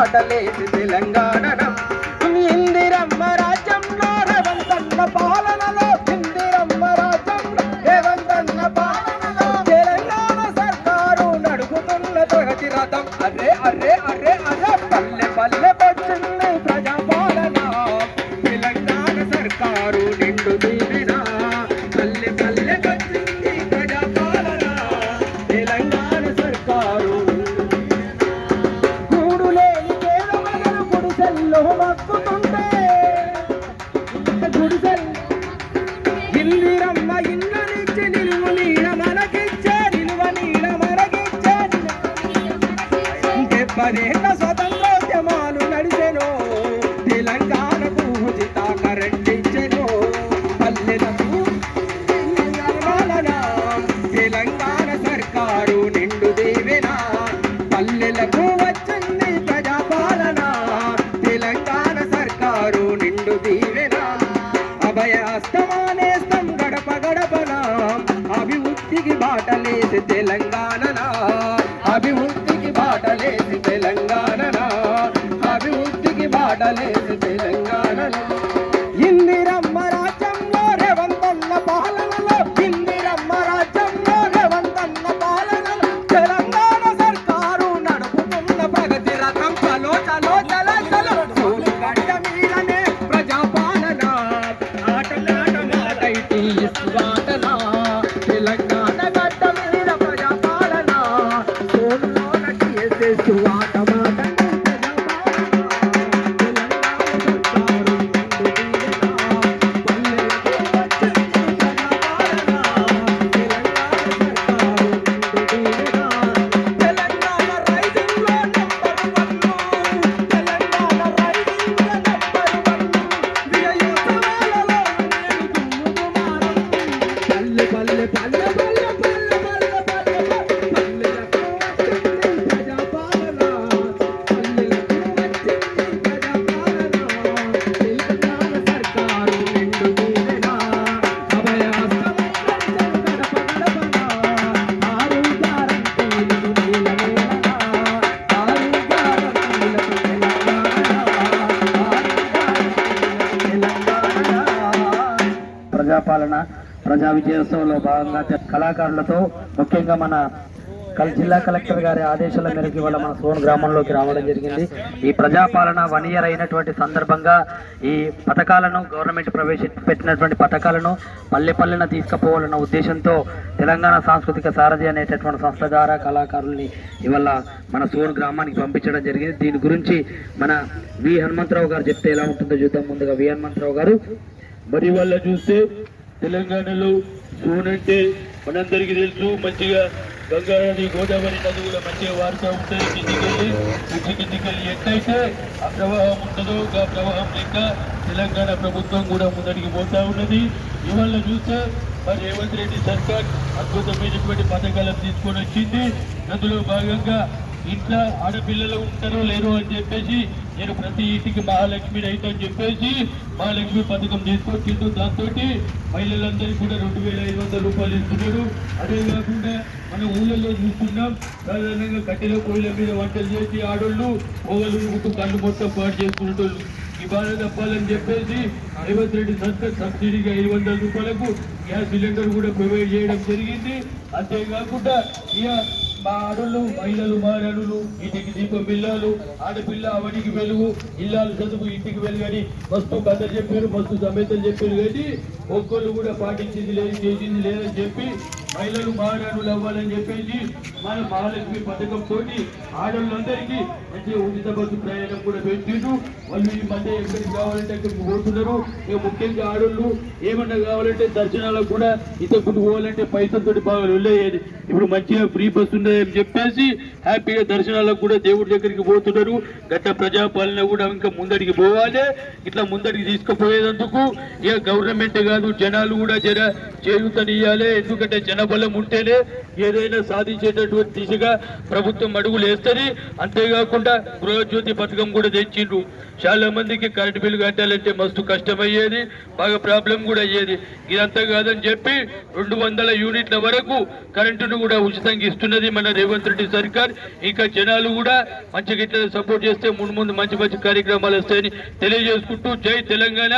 పాటలేసి తెలంగాణ ఇందిరమ్మ రాజ్యంలో రేవంతన్న పాలనలో ఇందిరమ్మ రాజ్యంలో రేవంతన్న పాలనలో. తెలంగాణ సర్కారు నడుపుతున్న ప్రగతి రథం. అరే అరే అరే అరే పల్లె పల్లె వచ్చింది ప్రజాపాలన. తెలంగాణ సర్కారు నిండు దీవెన. బాటలేసి తెలంగాణ అభివృద్ధికి బాటలేసి తెలంగాణ అభివృద్ధికి బాటలేసి తెలంగాణ ప్రజాపాలన ప్రజా విజయోత్సవంలో భాగంగా కళాకారులతో ముఖ్యంగా మన జిల్లా కలెక్టర్ గారి ఆదేశాల మేరకు ఇవాళ మన సోన్ గ్రామంలోకి రావడం జరిగింది. ఈ ప్రజాపాలన వన్ ఇయర్ అయినటువంటి సందర్భంగా ఈ పథకాలను గవర్నమెంట్ ప్రవేశపెట్టినటువంటి పథకాలను పల్లె పల్లెన తీసుకుపోవాలన్న ఉద్దేశంతో తెలంగాణ సాంస్కృతిక సారథి అనేటటువంటి సంస్థ ద్వారా కళాకారుల్ని ఇవాళ మన సోన్ గ్రామానికి పంపించడం జరిగింది. దీని గురించి మన వి హనుమంతరావు గారు చెప్తే ఎలా ఉంటుందో చూద్దాం ముందుగా. వి హనుమంతరావు గారు మరి వాళ్ళ చూస్తే తెలంగాణలో సోన్ అంటే మనందరికీ తెలుసు మంచిగా గంగా గోదావరి నది కూడా మంచిగా వారుతూ ఉంటాయి కిందికెళ్ళి కింది కిందికెళ్ళి ఎట్లయితే ఆ ప్రవాహం ఉంటుందో ఆ ప్రవాహం లెక్క తెలంగాణ ప్రభుత్వం కూడా ముందడికి పోతా ఉన్నది. ఇవాళ చూస్తే మరి రేవంత్ రెడ్డి సర్కార్ అద్భుతమైనటువంటి పథకాలను తీసుకొని వచ్చింది. అందులో భాగంగా ఇంట్లో ఆడపిల్లలు ఉంటారో లేరు అని చెప్పేసి నేను ప్రతి ఇంటికి మహాలక్ష్మి రైతు అని చెప్పేసి మహాలక్ష్మి పథకం తీసుకొచ్చిండు. దాంతో మహిళలందరికీ కూడా రెండు వేల ఐదు వందల రూపాయలు ఇస్తున్నారు. అదే కాకుండా మన ఊళ్ళల్లో చూస్తున్నాం సాధారణంగా కట్టెల కోళ్ళ మీద వంటలు చేసి ఆడోళ్ళు ఓగలు ముట్టు కళ్ళు మొత్తం పాటు చేసుకునేటోళ్ళు. ఈ బాధ తప్పాలని చెప్పేసి రేవంత్ రెడ్డి సర్కార్ సబ్సిడీగా ఐదు వందల రూపాయలకు గ్యాస్ సిలిండర్ కూడా ప్రొవైడ్ చేయడం జరిగింది. అంతేకాకుండా ఇక మా ఆడోళ్ళు మహిళలు మారడులు ఇంటికి దీపం పిల్లలు ఆడపిల్ల అవడికి వెలుగు ఇల్లాలు చదువు ఇంటికి వెలుగని మస్తు కథ చెప్పారు మస్తు సమేతం చెప్పారు కానీ ఒక్కళ్ళు కూడా పాటించింది లేదు చేసింది లేదని చెప్పి మహిళలు మారడులు అవ్వాలని చెప్పేసి మన మహాలక్ష్మి పథకం తోటి ఆడోళ్ళందరికీ మంచి ఉచిత బస్సు ప్రయాణం కూడా పెట్టిండు వాళ్ళు ఈ మధ్య ఎక్కడికి కావాలంటే అక్కడికి పోతున్నారు. ఇక ముఖ్యంగా ఆడోళ్ళు ఏమన్నా కావాలంటే దర్శనాలకు కూడా ఇతరుడు పోవాలంటే పైసలతోటి బాగా వెళ్ళేది ఇప్పుడు మంచిగా ఫ్రీ బస్ ఉన్నదని చెప్పేసి హ్యాపీగా దర్శనాలకు కూడా దేవుడి దగ్గరికి పోతున్నారు. గత ప్రజాపాలన కూడా ఇంకా ముందడికి పోవాలి. ఇట్లా ముందడికి తీసుకుపోయేందుకు ఇక గవర్నమెంట్ కాదు జనాలు కూడా జర చేయూతనియాలి ఎందుకంటే జనబలం ఉంటేనే ఏదైనా సాధించేటటువంటి దిశగా ప్రభుత్వం అడుగులు వేస్తుంది. అంతేకాకుండా గృహజ్యోతి పథకం కూడా తెచ్చిండ్రు. చాలా మందికి కరెంటు బిల్లు కట్టాలంటే మస్తు కష్టమయ్యేది బాగా ప్రాబ్లం కూడా అయ్యేది. ఇదంతా కాదని చెప్పి రెండు వందల యూనిట్ల వరకు కరెంటును కూడా ఉచితంగా ఇస్తున్నది మన రేవంత్ రెడ్డి సర్కార్. ఇంకా జనాలు కూడా మంచిగా ఇట్లా సపోర్ట్ చేస్తే ముందు ముందు మంచి మంచి కార్యక్రమాలు వస్తాయని తెలియజేసుకుంటూ జై తెలంగాణ.